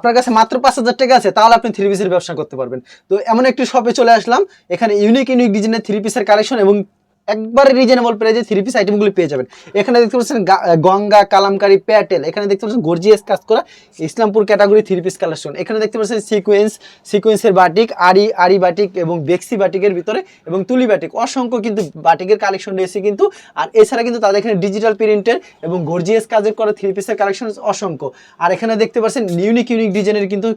আপনার কাছে মাত্র পাঁচ হাজার টাকা আছে, তাহলে আপনি থ্রি পিসের ব্যবসা করতে পারবেন। তো এমন একটি শপে চলে আসলাম, এখানে ইউনিক ইউনিক ডিজাইনের থ্রি পিসের কালেকশন এবং একবারে রিজনেবল প্রাইজে থ্রি পিস আইটেমগুলি পেয়ে যাবেন। এখানে দেখতে পাচ্ছেন গঙ্গা, কালামকারি, প্যাটেল, এখানে দেখতে পাচ্ছেন গর্জিয়াস কাজ করা Islampur category three piece collection এখানে দেখতে পাচ্ছেন সিকোয়েন্স সিকোয়েন্সের বাটিক আরি আরি বাটিক এবং বেক্সি বাটিকের ভিতরে এবং তুলি বাটিক অসংখ্য কিন্তু বাটিকের কালেকশন রয়েছে কিন্তু, আর এছাড়া কিন্তু তাদের এখানে ডিজিটাল প্রিন্টের এবং গর্জিয়াস কাজের করা থ্রি পিসের কালেকশন অসংখ্য। আর এখানে দেখতে পাচ্ছেন ইউনিক ইউনিক ডিজাইনের কিন্তু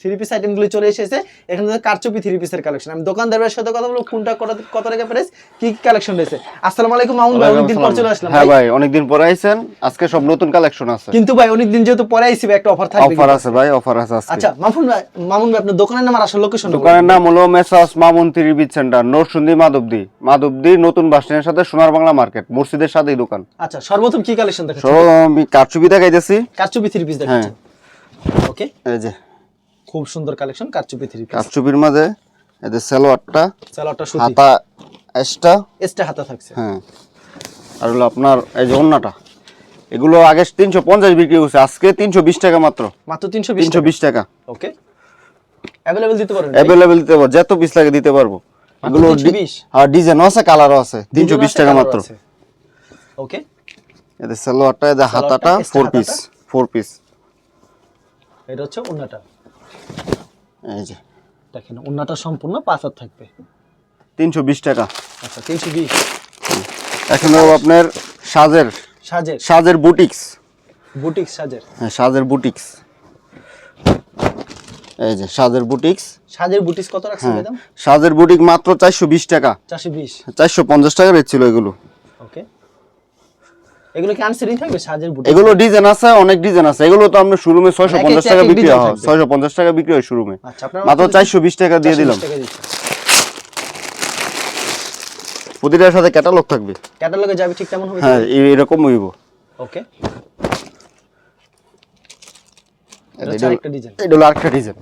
থ্রি পিস আইটেমগুলি চলে এসেছে। এখানে কারচুপি থ্রি পিসের কালেকশন আমি দোকানদারের সাথে কথা বলব, কোনটা কত টাকা প্রাইস কি কি কালেকশন রয়েছে। আসসালামু আলাইকুম মামুন ভাই অনেকদিন পর চলে আসলাম। হ্যাঁ ভাই। অনেকদিন পরে আইছেন। আজকে সব নতুন কালেকশন আছে। কিন্তু ভাই অনেকদিন যেহেতু পরে আইসি ভাই, একটা অফার থাকবে অফার আছে ভাই অফার আছে আজকে। আচ্ছা মামুন ভাই মামুন ভাই আপনার দোকানের নাম আর আসল লোকেশন দোকানের নাম হলো মেসাস মামুন ত্রিবিদ সেন্টার নরসুন্দি মাধবদি। মাধবদি নতুন বাস স্ট্যান্ডের সাথে সোনার বাংলা মার্কেট মসজিদের সাথেই দোকান। আচ্ছা সর্বপ্রথম কি কালেকশন দেখাচ্ছেন? আমি কারচুপি দেখাইতেছি। কারচুপি থ্রি পিস হ্যাঁ। দেখাচ্ছেন ওকে এই যে। খুব সুন্দর কালেকশন কারচুপি থ্রি পিস কারচুপির মাঝে এই যে সালোয়ারটা সালোয়ারটা সুতি। হাতা এসটা? এক্সট্রা হাতা থাকছে। হ্যাঁ। আর হলো আপনার এই যে অন্যটা এগুলো আগে তিনশো পঞ্চাশ বিক্রি হচ্ছে আজকে তিনশো বিশ টাকা মাত্র। মাত্র তিনশো তিনশো বিশ টাকা। ওকে। অ্যাভেলেবেল দিতে পারবেন অ্যাভেলেবেল দিতে পারব যত পিস লাগে দিতে পারব। এগুলো 320? আর ডিজাইনও আছে কালারও আছে তিনশো বিশ টাকা মাত্র। ওকে। এদের সালোয়ারটা এদের হাতাটা ফোর পিস ফোর পিস এটা হচ্ছে উন্নাটা এই যে। দেখেন উন্নাটা সম্পূর্ণ পাঁচ হাত থাকবে। তিনশো বিশ টাকা। আচ্ছা তিনশো বিশ। এখন হলো আপনার সাজের। সাজের। সাজের বুটিক্স। সাজের। হ্যাঁ সাজের বুটিক্স। এই যে সাজের বুটিক্স। সাজের কত রাখছেন হ্যাঁ ম্যাডাম? সাজের বুটিক মাত্র চারশো বিশ টাকা। চারশো বিশ। চারশো পঞ্চাশ টাকা রেট ছিল এগুলো। ওকে। এগুলো কি থাকবে? সাজের বুটিক এগুলো ডিজাইন আছে অনেক ডিজাইন আছে। এগুলো তো আমরা শোরুমে ছয়শো এক পঞ্চাশ একটা টাকা বিক্রি হয়। থাকবে। ছয়শো পঞ্চাশ টাকা বিক্রি হয় শোরুমে। আচ্ছা মাত্র চারশো বিশ টাকা দিয়ে দিলাম। প্রতিটার সাথে ক্যাটালগ থাকবে। ক্যাটালগে যাবে ঠিক তেমন হবে হ্যাঁ এরকম হইব। ওকে এটা আরেকটা ডিজাইন এটা হলো আরেকটা ডিজাইন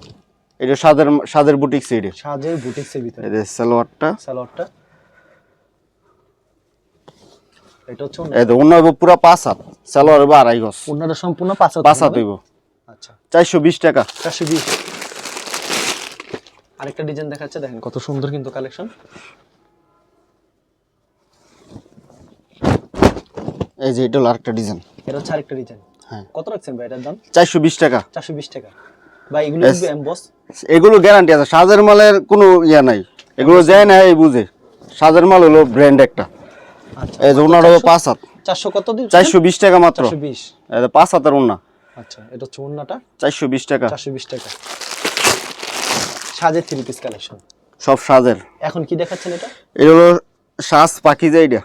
এটা সাদের সাদের বুটিক বুটিক্সের ভিতরে। এই যে সালোয়ারটা। সালোয়ারটা। এটা হচ্ছে অন্য পুরা পাঁচ হাত। সালোয়ার আড়াই গজ। সম্পূর্ণ পাঁচ হাত পাঁচ হাত হইব। আচ্ছা। চারশো বিশ টাকা। চারশো বিশ। আরেকটা ডিজাইন দেখাচ্ছে দেখেন কত সুন্দর কিন্তু কালেকশন এই যে এটা হলো আরেকটা ডিজাইন এটা হচ্ছে আরেকটা ডিজাইন হ্যাঁ। কত রাখছেন ভাই এটার দাম? চারশো বিশ টাকা। চারশো বিশ টাকা। ভাই এগুলো. কিন্তু এমবস এগুলো গ্যারান্টি আছে। সাজের মালের কোনো ইয়া নাই। এগুলো যায় না এই বুঝে। সাজের মাল হলো ব্র্যান্ড একটা। আচ্ছা। এই যে ওনার হলো পাঁচ হাত। চারশো কত দিন চারশো বিশ টাকা মাত্র। চারশো বিশ। পাঁচ হাতের ওনা আচ্ছা এটা হচ্ছে চারশো বিশ টাকা। চারশো বিশ টাকা। সাজের থ্রি পিস কালেকশন সব সাজের। এখন কি দেখাচ্ছেন এটা? এটা হলো সাজ পাখিজা এটা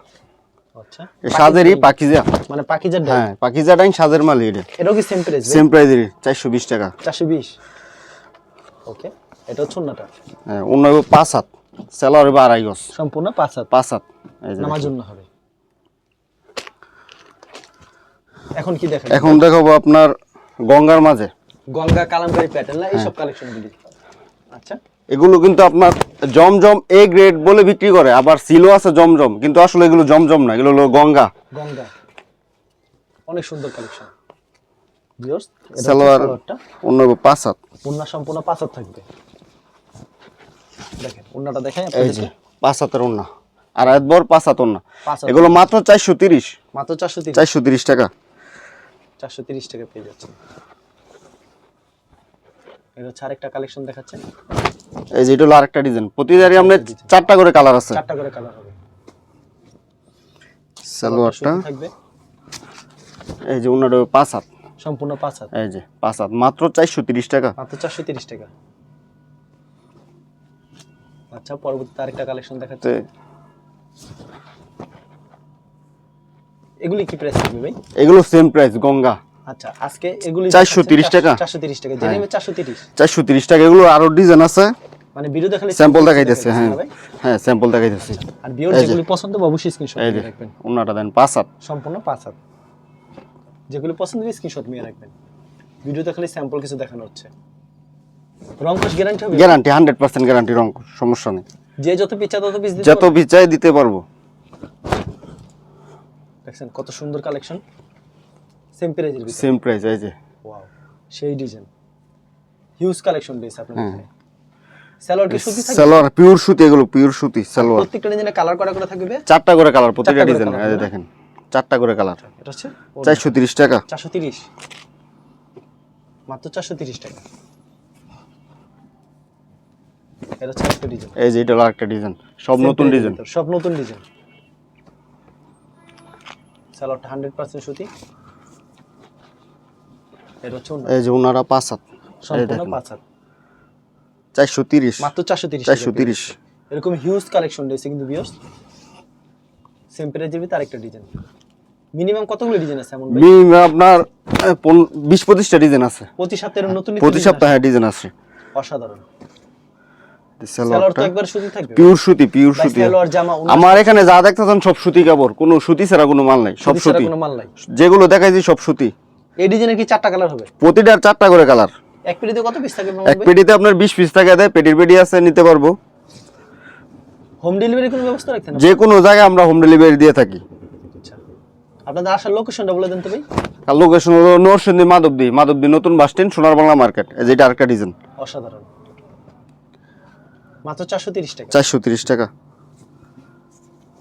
আচ্ছা। সাজেরই পাখিজা মানে পাকিজার হ্যাঁ সাজের মাল এটা এটাও কি সেম প্রাইস সেম প্রাইজেরই চারশো বিশ টাকা। ওকে এটা হচ্ছে হ্যাঁ পাঁচ হাত। সেলার হইব আড়াই গজ। সম্পূর্ণ পাঁচ হাত? পাঁচ হাত। নামার জন্য হবে। এখন কি দেখেন এখন দেখাবো আপনার গঙ্গার মাঝে। গঙ্গা কালামকারী প্যাটার্ন না হ্যাঁ। এইসব কালেকশনগুলি আচ্ছা। এগুলো কিন্তু আপনার জমজম এ গ্রেড বলে বিক্রি করে আবার সিলো আছে জমজম কিন্তু আসলে এগুলো জমজম না এগুলো হলো গঙ্গা। গঙ্গা। অনেক সুন্দর কালেকশন ভিউয়ার্স সালোয়ার অন্য পাঁচ হাত উন্না সম্পূর্ণ পাঁচ হাত থাকবে। দেখেন উন্নাটা দেখাই আপনাদেরকে। পাঁচ হাতের ওন্না আর এত পাঁচ হাত ওন্না পাঁচ এগুলো মাত্র টাকা। পেয়ে যাচ্ছে এটা হচ্ছে আরেকটা কালেকশন দেখাচ্ছে এই যে এটা হলো আরেকটা ডিজাইন প্রতিদারই আপনার চারটা করে কালার আছে। চারটা করে কালার হবে। সালোয়ারটা। থাকবে। এই যে ওনার পাঁচ হাত। সম্পূর্ণ পাঁচ হাত। এই যে পাঁচ হাত। মাত্র চারশো তিরিশ টাকা। মাত্র চারশো তিরিশ টাকা। আচ্ছা পরবর্তীতে আরেকটা কালেকশন দেখাচ্ছে। এগুলি কি প্রাইস থাকবে ভাই? এগুলো সেম প্রাইস গঙ্গা। আচ্ছা আজকে এগুলি 430 টাকা? চারশো তিরিশ টাকা। জেনে নেবে চারশো তিরিশ। চারশো তিরিশ টাকা। এগুলো আরও ডিজাইন আছে। মানে ভিডিও দেখালে স্যাম্পল দেখাইতেছে হ্যাঁ? হ্যাঁ স্যাম্পল দেখাইতেছে। আর যে। যেগুলি পছন্দ হবে অবশ্যই স্ক্রিনশট নিয়ে রাখবেন। ওনাটা দেন পাঁচ হাত। সম্পূর্ণ পাঁচ হাত। যেগুলি পছন্দ স্ক্রিনশট নিয়ে রাখবেন। ভিডিওতে খালি স্যাম্পল কিছু দেখানো হচ্ছে। রং কোশ গ্যারান্টি হবে? গ্যারান্টি হান্ড্রেড পার্সেন্ট গ্যারান্টি রং সমস্যা নেই। যে যত পিচা তত পিস দিতে যত পারবে। বিচাই দিতে পারব। দেখছেন কত সুন্দর কালেকশন সেম প্রাইজের সেম প্রাইস এই যে। ওয়াও সেই ডিজাইন হিউজ কালেকশন রয়েছে আপনার হ্যাঁ। সালোয়ার কি সুতি সালোয়ার পিওর সুতি এগুলো পিওর সুতি সালোয়ার। প্রত্যেকটা ডিজাইনে কালার করা করে থাকবে? চারটা করে কালার করে ডিজাইন এই যে দেখেন চারটা করে কালার এটা হচ্ছে চারশো তিরিশ টাকা। চারশো তিরিশ। মাত্র চারশো তিরিশ টাকা। এটা হচ্ছে একটা ডিজাইন। এই যে এটা আরেকটা ডিজাইন সব নতুন ডিজাইন। সব নতুন ডিজাইন। সালোয়ারটা হান্ড্রেড পার্সেন্ট সুতি। এটা হচ্ছে এই যে ওনারা পাঁচ হাত। সম্পূর্ণ পাঁচ হাত। চারশো তিরিশ। মাত্র চারশো তিরিশ চারশো তিরিশ। এরকম হিউজ কালেকশন রয়েছে কিন্তু বিয়স সেম প্রাইজের ভিতরে আরেকটা ডিজাইন মিনিমাম কতগুলো ডিজাইন আছে এমন মিনিমাম আপনার আহ, পন- বিশ পঁচিশটা ডিজাইন আছে। প্রতি সপ্তাহের নতুন নিত্য প্রতি design সপ্তাহে ডিজাইন আছে। অসাধারণ। সুতি পিওর পিওর আমার এখানে যা দেখতেছেন সব সুতি কাপড়। কোনো সুতি ছাড়া কোনো মাল নাই সব সুতি যেগুলো দেখাইছি সব সুতি। এই ডিজাইনের কি চারটা কালার হবে? প্রতিটার চারটা করে কালার এক পেটিতে কত পিস থাকে এক পেটিতে আপনার বিশ পিস টাকা দেয় পেটির পেটি আছে নিতে পারব। হোম ডেলিভারি কোনো ব্যবস্থা রাখছেন যে কোনো জায়গায় আমরা হোম ডেলিভারি দিয়ে থাকি। আচ্ছা। আপনাদের আসার লোকেশনটা বলে দেন তো ভাই। আর লোকেশন হলো নরসিংদী মাধবদী মাধবদী নতুন বাস স্ট্যান্ড সোনার বাংলা মার্কেট এই যেটা আরেকটা ডিজাইন অসাধারণ। মাত্র চারশো তিরিশ টাকা। চারশো তিরিশ টাকা।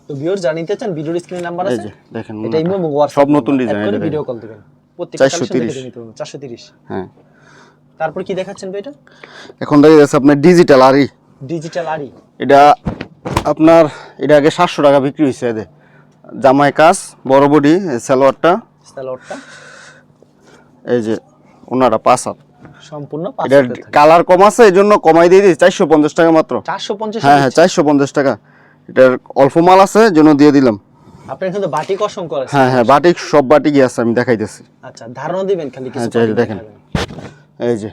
তো ভিউর জানিতে চান ভিডিওর স্ক্রিনে নাম্বার আছে। দেখেন এটা ইমো হোয়াটসঅ্যাপ সব নতুন ডিজাইন ভিডিও কল দিবেন। প্রত্যেকটা 430 কালেকশন দেখে 430 হ্যাঁ। তারপর কি দেখাচ্ছেন ভাই এটা? এখন দেখা যাচ্ছে আপনার ডিজিটাল আরই ডিজিটাল আরি এটা আপনার এটা আগে সাতশো টাকা বিক্রি হয়েছে এদের। জামাই কাজ বড় বডি সালোয়ারটা। সালোয়ারটা। এই যে ওনারা পাঁচ হাত। সম্পূর্ণ এটার কালার কম আছে এই জন্য কমাই দিয়ে দিই চারশো পঞ্চাশ টাকা মাত্র। 450 হ্যাঁ হ্যাঁ চারশো পঞ্চাশ টাকা। এটার অল্প মাল আছে জন্য দিয়ে দিলাম। আপনার এখানে তো বাটিক অসংখ্য আছে। হ্যাঁ হ্যাঁ বাটিক সব বাটিকই আছে আমি দেখাইতেছি। আচ্ছা ধারণা দিবেন খালি কিছু হ্যাঁ, দেখেন। এই যে।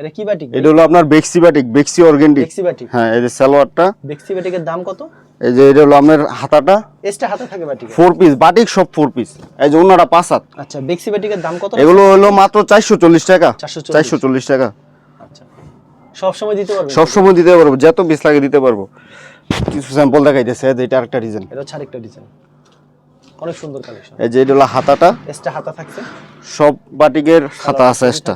এটা কি বাটিক এটা হলো আপনার বেক্সি বাটিক বেক্সি অর্গেন্ডি বেক্সি বাটিক হ্যাঁ এই যে সালোয়ারটা। বেক্সি বাটিকের দাম কত? এই যে এটা হলো আপনার হাতাটা। এক্সট্রা হাতে থাকে বাটিক ফোর পিস বাটিক সব ফোর পিস এই যে ওনারা পাঁচ হাত। আচ্ছা বেক্সি বাটিকের দাম কত? এগুলো হলো মাত্র চারশো চল্লিশ টাকা। 440 চারশো চল্লিশ টাকা। আচ্ছা। সব সময় দিতে পারবেন? সব সময় দিতে পারব যত পিস লাগে দিতে পারব। কিছু স্যাম্পল দেখাইতেছে এটা আরেকটা ডিজাইন এটা হচ্ছে আরেকটা ডিজাইন অনেক সুন্দর কালেকশন এই যে এটা হলো হাতাটা। এক্সট্রা হাতা থাকছে। সব বাটিকের হাতা আছে এক্সট্রা।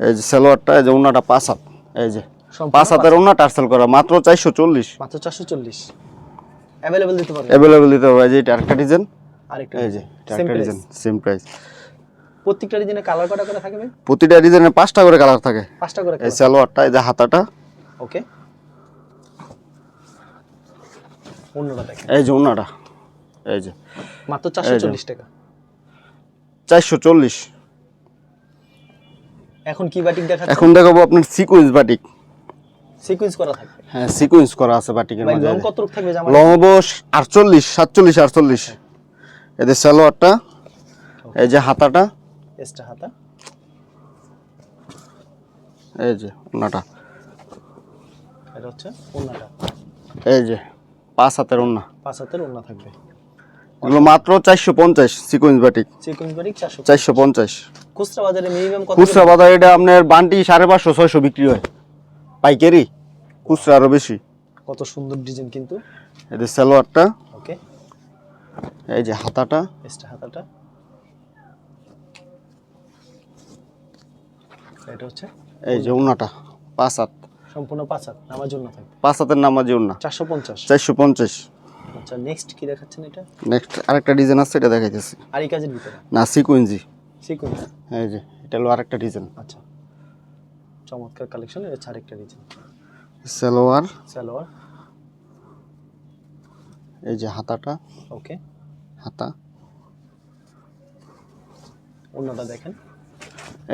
এই যে সালোয়ারটা এই যে ওনাটা পাঁচ হাত এই যে পাঁচ হাতের ওনা টার্সেল করা মাত্র চারশো চল্লিশ। মাত্র চারশো চল্লিশ। অ্যাভেলেবেল দিতে পারবেন অ্যাভেলেবেল দিতে হবে এই যে আরেকটা ডিজাইন আরেকটা এই যে price। ডিজাইন সেম প্রাইস প্রত্যেকটা ডিজাইনে কালার কটা করে থাকবে? প্রতিটা ডিজাইনে পাঁচটা করে কালার থাকে। পাঁচটা করে এই সালোয়ারটা এই যে হাতাটা। ওকে দেখেন। এই যে ওনাটা এই যে। মাত্র চারশো চল্লিশ টাকা। চারশো চল্লিশ। এখন কি বাটিক দেখাচ্ছে এখন দেখাবো আপনার সিকুয়েন্স বাটিক সিকোয়েন্স করা থাকবে। হ্যাঁ সিকুয়েন্স করা আছে বাটিকের মাঝে। লং কত থাকবে জামা লং বস আটচল্লিশ সাতচল্লিশ আটচল্লিশ। এদের সালোয়ারটা এই যে হাতাটা। হাতা। এই যে ওনাটা এটা হচ্ছে ওন্নাটা। এই যে পাঁচ হাতের ওনা পাঁচ হাতের ওন্না থাকবে। এগুলো মাত্র চারশো পঞ্চাশ সিকুয়েন্স বাটিক সিকোয়েন্স বাটিক চারশো চারশো পঞ্চাশ। খুচরা বাজারে মিনিমাম কত খুচরা বাজার এটা আপনার বান্টি সাড়ে পাঁচশো ছয়শো বিক্রি হয়। পাইকারি খুচরা আরও বেশি। কত সুন্দর ডিজাইন কিন্তু। এদের সালোয়ারটা। ওকে। এই যে হাতাটা। এক্সট্রা হাতাটা। এটা হচ্ছে? এই যে ওনাটা পাঁচ হাত। সম্পূর্ণ পাঁচ হাত আমার জন্য পাঁচ হাতের নামাজি পঞ্চাশ। চারশো পঞ্চাশ। আচ্ছা নেক্সট কি দেখাচ্ছেন এটা? নেক্সট আরেকটা ডিজাইন আছে এটা দেখাইতেছি। আর এই কাজের ভিতরে? না সিকুয়েন্সি। সিকোয়েন্স। এই যে এটা হলো আরেকটা ডিজাইন আচ্ছা। চমৎকার কালেকশন এটা হচ্ছে আরেকটা ডিজাইন সালোয়ার। সালোয়ার। এই যে হাতাটা। ওকে হাতা। অন্যটা দেখেন।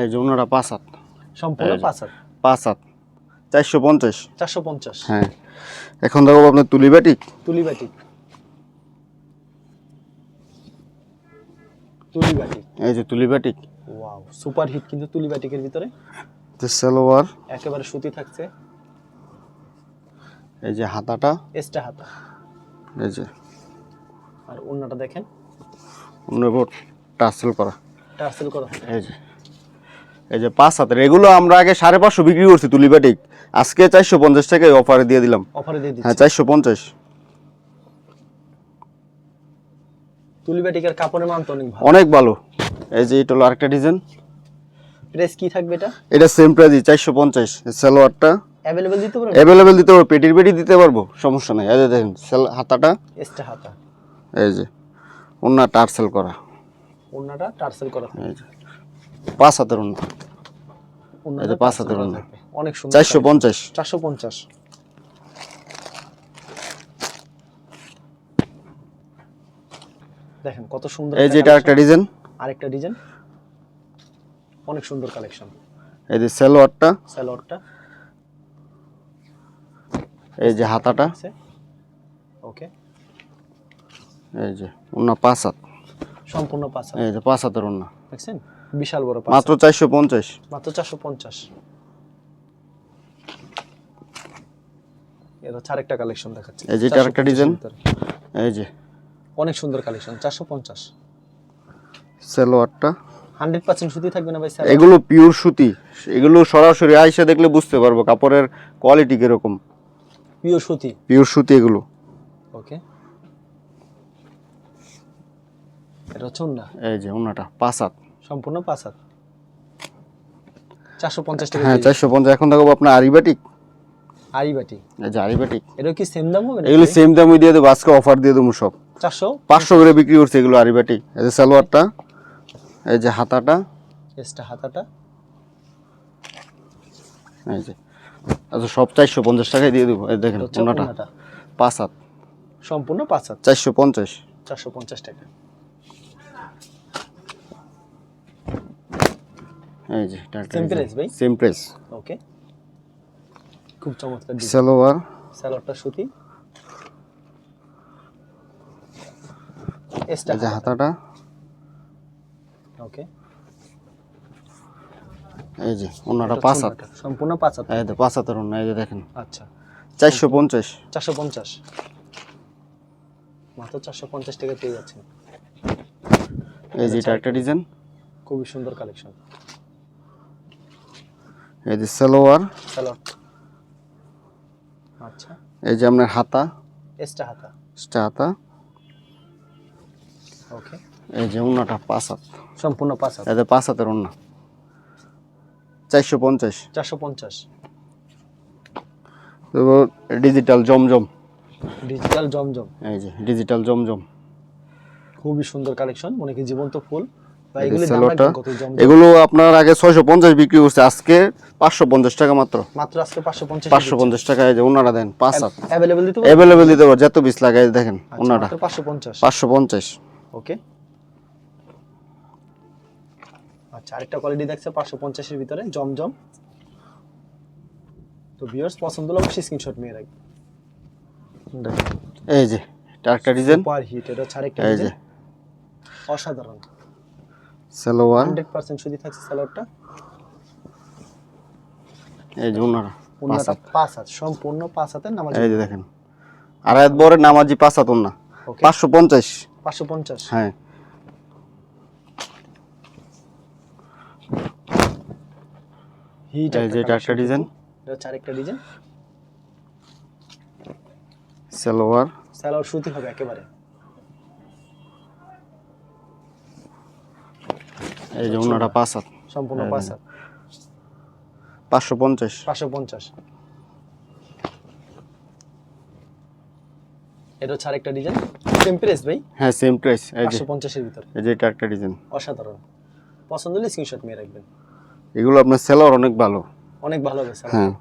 এই যে ওনারা পাঁচ হাত। সম্পূর্ণ পাঁচ হাত? পাঁচ হাত। চারশো পঞ্চাশ। চারশো পঞ্চাশ। হ্যাঁ। এখন দেখো আপনার তুলি বাটিক তুলি বাটিক তুলি বাটিক এই যে তুলি বাটিক ওয়াও সুপার হিট কিন্তু তুলি বাটিকের ভিতরে। যে সালোয়ার একেবারে সুতি থাকছে। এই যে হাতাটা। এক্সট্রা হাতা। এই যে। আর অন্যটা দেখেন। অন্য টার্সেল করা। টার্সেল করা। এই যে। এই যে পাঁচ হাতের। এগুলো আমরা আগে সাড়ে পাঁচশো বিক্রি করছি তুলি বাটিক আজকে চারশো পঞ্চাশ টাকায় অফারে দিয়ে দিলাম। অফারে দিয়ে হ্যাঁ চারশো পঞ্চাশ। তুলি বাটিকের কাপড়ের মান তো অনেক ভালো। অনেক ভালো। এই যে এটা হলো আরেকটা ডিজাইন। প্রাইস কি থাকবে এটা? এটা সেম প্রাইসই চারশো পঞ্চাশ। সালোয়ারটা অ্যাভেলেবেল দিতে পারবেন অ্যাভেলেবেল দিতে পারব পেটির পেটি দিতে পারব সমস্যা নাই। এই যে দেখেন সেল হাতাটা এক্সট্রা হাতা। এই যে ওনার টার্সেল করা। ওন্নাটা টার্সেল করা। এই যে পাঁচ হাতের ওনা ওন্নাটা এই যে পাঁচ হাতের ওন্না। অনেক সুন্দর চারশো পঞ্চাশ। চারশো পঞ্চাশ। দেখেন কত সুন্দর এই যে এটা একটা ডিজাইন। আরেকটা ডিজাইন অনেক সুন্দর কালেকশন এই যে সালোয়ারটা স্যালোয়ারটা এই যে হাতাটা। ওকে এই যে ওনা পাঁচ হাত। সম্পূর্ণ পাঁচ হাত। এই যে পাঁচ হাতের ওনা দেখছেন? বিশাল বড় মাত্র চারশো পঞ্চাশ। হাত। মাত্র চারশো পঞ্চাশ। এর হচ্ছে আরেকটা কালেকশন দেখাচ্ছে। এই যে এটা আরেকটা 450 design। এই যে। অনেক সুন্দর কালেকশন চারশো পঞ্চাশ। সালোয়ারটা। হান্ড্রেড পার্সেন্ট সুতি থাকবে না ভাই স্যার এগুলো পিওর সুতি। এগুলো সরাসরি আইসা দেখলে বুঝতে পারব কাপড়ের কোয়ালিটি কীরকম। পিওর সুতি? পিওর সুতি এগুলো। ওকে এটা হচ্ছে না এই যে ওনাটা পাঁচ হাত। সম্পূর্ণ পাঁচ হাত? চারশো পঞ্চাশ টাকা হ্যাঁ। চারশো পঞ্চাশ। এখন দেখাবো আপনার আরিবাটিক। আড়ি বাটি এই যে আরিবাটিক। এটা কি সেম দাম হবে এগুলো সেম দামই দিয়ে দেবো আজকে অফার দিয়ে দেবো সব। চারশো? পাঁচশো করে বিক্রি করছে এগুলো আরিবাটিক। এই যে সালোয়ারটা। এই যে হাতাটা। এক্সট্রা হাতাটা। এই যে। আচ্ছা সব চারশো পঞ্চাশ টাকায় দিয়ে দেবো। এই দেখেন ওনাটা। পাঁচ হাত। সম্পূর্ণ পাঁচ হাত। চারশো পঞ্চাশ। চারশো পঞ্চাশ টাকা। এই যে Same price ভাই? সেম প্রাইস ওকে খুব চমৎকার সালোয়ার স্যালোয়ারটা সুতি। এক্সট্রা যে হাতাটা। ওকে এই যে ওনাটা পাঁচ হাত। সম্পূর্ণ পাঁচ হাত? এই যে পাঁচ হাতের ওনা এই যে দেখেন। আচ্ছা। চারশো পঞ্চাশ। চারশো পঞ্চাশ। মাত্র চারশো পঞ্চাশ টাকা পেয়ে যাচ্ছেন। এই যে এটা একটা ডিজাইন। খুবই সুন্দর কালেকশন। এই যে সালোয়ার। স্যালোয়ার আচ্ছা। এই যে আপনার হাতা। এক্সট্রা হাতা। সেটা হাতা। ওকে এই যে ওনাটা পাঁচ হাত। সম্পূর্ণ পাঁচ হাত। যে পাঁচ হাতের চারশো পঞ্চাশ। চারশো পঞ্চাশ। ডিজিটাল জমজম। ডিজিটাল জমজম। এই যে ডিজিটাল জমজম। খুবই সুন্দর কালেকশন মনে কি জীবন্ত ফুল। এগুলো আপনার আগে ছয়শো পঞ্চাশ বিক্রি করছে আজকে পাঁচশো পঞ্চাশ টাকা মাত্র। মাত্র আজকে পাঁচশো পঞ্চাশ পাঁচশো পঞ্চাশ টাকা এই যে ওনারা দেন পাঁচ হাত। অ্যাভেলেবল দিতে অ্যাভেলেবেল দিতে পারো যত পিস লাগে দেখেন আচ্ছা, ওনাটা মাত্র পাঁচশো পঞ্চাশ। পাঁচশো পঞ্চাশ। ওকে। আচ্ছা আরেকটা কোয়ালিটি দেখছে পাঁচশো পঞ্চাশের ভিতরে জমজম। তো ভিউয়ার্স পছন্দ হলে অবশ্যই স্ক্রিনশট নিয়ে রাখবেন এই যে একটা ডিজাইন সুপার হিট এটা হচ্ছে আরেকটা এই যে। অসাধারণ। সালোয়ার হান্ড্রেড পার্সেন্ট সুদি থাকছে সালোয়ারটা এই যে ওনারা হাত। পাঁচ হাত সম্পূর্ণ পাঁচ হাতের নামাজ। এই যে দেখেন আর এক বড় নামাজি পাঁচ হাত ওনা। ওকে পাঁচশো পঞ্চাশ। পাঁচশো পঞ্চাশ। হ্যাঁ হিট এই যে একটা ডিজাইন। এটা হচ্ছে আরেকটা ডিজাইন। সালোয়ার। সালোয়ার সুতি হবে একেবারে। এই যে ওনারা পাঁচ হাত। সম্পূর্ণ হ্যাঁ, পাঁচ হাত। পাঁচশো পঞ্চাশ। পাঁচশো পঞ্চাশ। এটা হচ্ছে আরেকটা ডিজাইন। সেম প্রাইস ভাই। হ্যাঁ সেম প্রাইস ভিতরে। এই যে এটা একটা ডিজাইন। অসাধারণ। পছন্দ হলে স্ক্রিনশট নিয়ে রাখবেন। এগুলো আপনার সেলার অনেক ভালো। অনেক ভালো স্যার হ্যাঁ।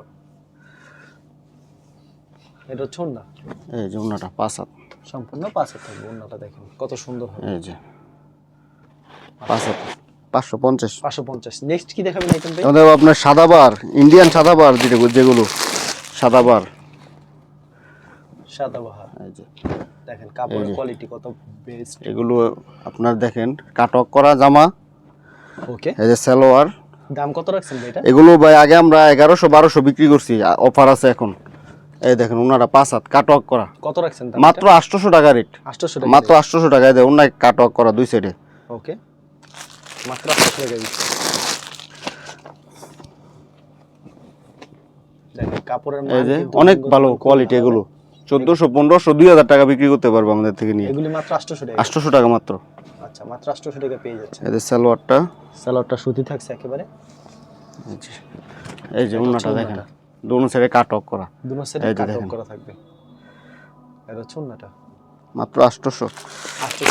এটা হচ্ছে এই যে ওনাটা পাঁচ হাত। সম্পূর্ণ পাঁচ হাত থাকবে অন্যটা দেখেন কত সুন্দর হবে। এই যে। পাঁচ হাত পাঁচশো পঞ্চাশ। পাঁচশো পঞ্চাশ। নেক্সট কি দেখাবেন আইটেম ভাই? আমাদের আপনার সাদাবার ইন্ডিয়ান সাদাবার যেটা যেগুলো সাদাবার সাদা বাহার এই যে। দেখেন কাপড়ের কোয়ালিটি কত বেস্ট এগুলো আপনার দেখেন কাটক করা জামা। ওকে এই যে সালোয়ার দাম কত রাখছেন ভাই এটা? এগুলো ভাই আগে আমরা এগারোশো বারোশো বিক্রি করছি অফার আছে এখন। এই দেখেন ওনারা পাঁচ হাত কাটক করা। কত রাখছেন মাত্র আটশোশো টাকা রেট আটশোশো মাত্র আটশোশো টাকায় দেয় ওনার কাটক করা দুই সাইডে ওকে। মাত্র আটশোশো টাকা কাপড়ের অনেক ভালো কোয়ালিটি এগুলো। চোদ্দোশো পনেরোশো দুই হাজার টাকা বিক্রি করতে পারব আমাদের থেকে নিয়ে। এগুলি মাত্র আটশোশো টাকা। আটশোশো টাকা মাত্র। আচ্ছা মাত্র আটশোশো টাকা পেয়ে যাচ্ছে। এই যে সালোয়ারটা। স্যালাডটা সুতি থাকছে একেবারে। এই যে এই যে উন্নাটা হচ্ছে দেখেন। দোনো সাইডে কাট অফ করা। দুনো সাইডে এই যে কাট অফ দেখেন। করা থাকবে। এটা হচ্ছে উন্নাটা। মাত্র আটশোশো। আটশো।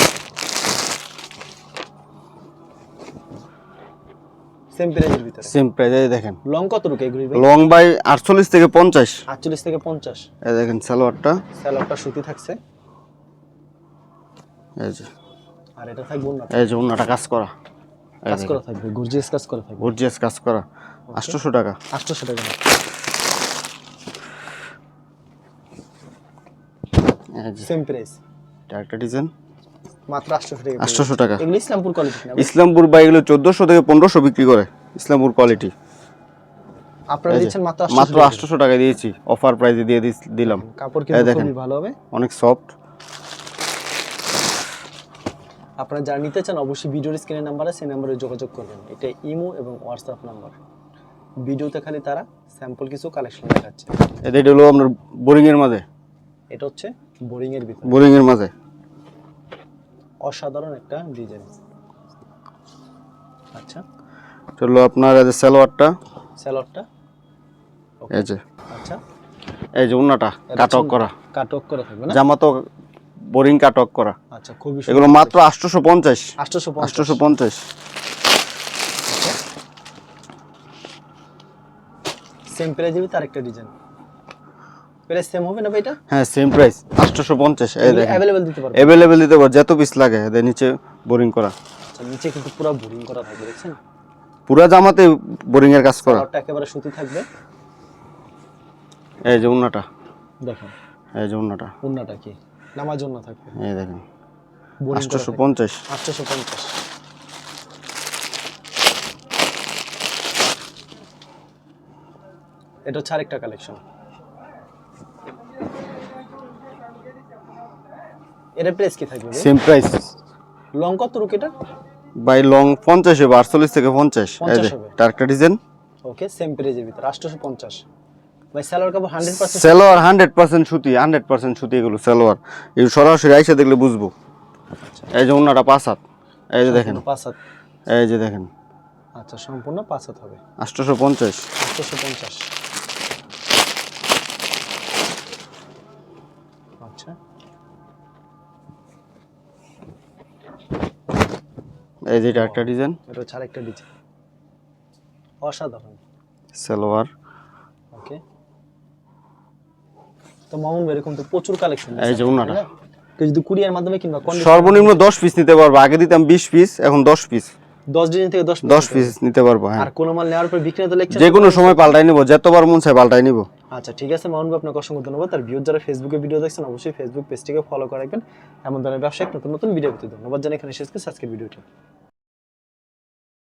সেম প্রাইজের ভিতরে। সেম প্রাইজে দেখেন। লং কত রুকে এগুলি লং বাই আটচল্লিশ থেকে পঞ্চাশ। আটচল্লিশ থেকে পঞ্চাশ। এই দেখেন সালোয়ারটা। স্যালোয়ারটা সুতি থাকছে। এই যে। আর এটা থাকবে এই যে কাজ করা। কাজ করা থাকবে গর্জিয়াস কাজ করা থাকবে। গর্জিয়াস কাজ করা। আটশোশো টাকা। আটশোশো টাকা। সেম প্রাইস একটা ডিজাইন মাত্র আটশোশো টাকা। আটশোশো টাকা। এগুলো ইসলামপুর কোয়ালিটি না ইসলামপুর বা এগুলো চোদ্দোশো থেকে পনেরোশো বিক্রি করে ইসলামপুর কোয়ালিটি আপনারা দিচ্ছেন মাত্র মাত্র আটশো আটশোশো টাকা দিয়েছি। অফার প্রাইজে দিয়ে দিলাম। কাপড় কিন্তু। খুবই ভালো হবে। অনেক সফট আপনারা যারা নিতে চান অবশ্যই ভিডিওর স্ক্রিনের নাম্বারে সেই নাম্বারে যোগাযোগ করবেন এটা ইমো এবং হোয়াটসঅ্যাপ নাম্বার। ভিডিওতে খালি তারা স্যাম্পল কিছু কালেকশন দেখাচ্ছে। এটা হলো আপনার বোরিং এর মাঝে। এটা হচ্ছে বোরিং এর ভিতরে। বোরিং এর মাঝে। অসাধারণ একটা ডিজাইন। আচ্ছা। চলো আপনার এই যে সালোয়ারটা। স্যালোয়ারটা এই যে। আচ্ছা। এই যে উন্নাটা কাটক করা। কাটক করে থাকবে না? জামা তো বোরিং কাটক করা। আচ্ছা খুবই এগুলো মাত্র আটশোশো পঞ্চাশ আটশোশো পঞ্চাশ সেম প্রাইজে তার একটা ডিজাইন প্রাইস সেম হবে না ভাই এটা? হ্যাঁ সেম প্রাইস আটশোশো পঞ্চাশ এই দেখেন। অ্যাভেলেবেল দিতে পারবে। অ্যাভেলেবেল দিতে পারো যত পিস লাগে এদের নিচে বোরিং করা। আচ্ছা নিচে কিন্তু পুরো বোরিং করা থাকবে দেখছেন? পুরা জামাতে বোরিং এর কাজ করা। কালারটা একেবারে সুতি থাকবে। এই যে উন্নাটা। দেখেন। এই যে উন্নাটা। উন্নাটা কি? নামার জন্য থাকবে। এই দেখেন। আটশোশো পঞ্চাশ আটশোশো পঞ্চাশ এটা হচ্ছে আরেকটা কালেকশন এটা প্রাইস কি থাকবে সেম প্রাইস লং কত রুক এটা? বাই লং 50 হবে 48 থেকে 50 টার্কটা ডিজাইন ওকে সেম প্রাইজের ভিতর পঞ্চাশ সালোয়ার হান্ড্রেড পার্সেন্ট সুতি? হান্ড্রেড পার্সেন্ট সুতি এগুলো সালোয়ার এই সরাসরি আইসা দেখলে বুঝব। এই যে উন্নাটা পাঁচ হাত এই যে দেখেন। পাঁচ হাত। এই যে দেখেন। আচ্ছা সম্পূর্ণ পাঁচ হাত হবে। আটশোশো পঞ্চাশ আটশোশো পঞ্চাশ আচ্ছা। এই যে এটা একটা ডিজাইন। এটা হচ্ছে আরেকটা ডিজাইন। অসাধারণ। সালোয়ার ওকে তো মামুন এরকম তো প্রচুর কালেকশন এই যে। কেউ যদি কুরিয়ার মাধ্যমে কিংবা সর্বনিম্ন দশ পিস নিতে পারব। আগে দিতাম বিশ পিস এখন দশ পিস দশ ডিজাইন থেকে দশ দশ পিস নিতে পারব হ্যাঁ। আর কোনো মাল নেওয়ার পর বিক্রি তো লিখছেন যে কোনো সময় পাল্টাই নিবো যতবার মন চায় পাল্টাই নিবো। আচ্ছা ঠিক আছে মামুন ভাই আপনাকে অসংখ্য ধন্যবাদ। আর ভিউজ যারা ফেসবুকে ভিডিও দেখছেন অবশ্যই ফেসবুক পেজটিকে ফলো করে রাখবেন। এমন ধরনের ব্যবসায়িক নতুন নতুন ভিডিও পেতে ধন্যবাদ জানাই। এখানে শেষ করছি আজকের ভিডিওটি